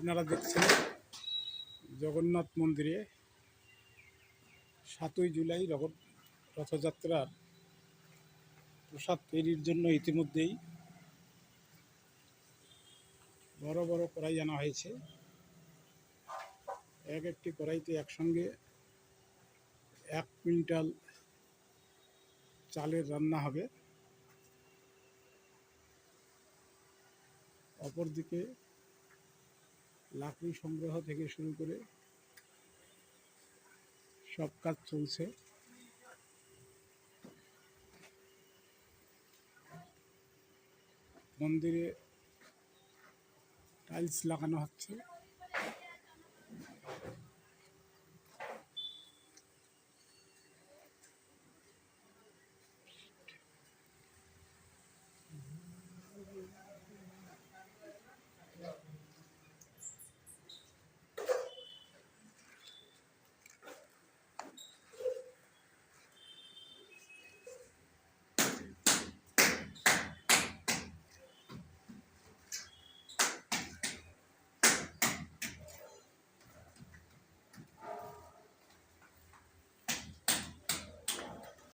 আপনারা দেখছেন জগন্নাথ মন্দিরে সাতই জুলাই রথ রথযাত্রার প্রসাদ তৈরির জন্য ইতিমধ্যেই বড় বড় কড়াই আনা হয়েছে। এক একটি কড়াইতে একসঙ্গে এক কুইন্টাল চালের রান্না হবে। অপরদিকে লাকড়ি সংগ্রহ থেকে শুরু করে সব কাজ চলছে। মন্দিরে টাইলস লাগানো হচ্ছে।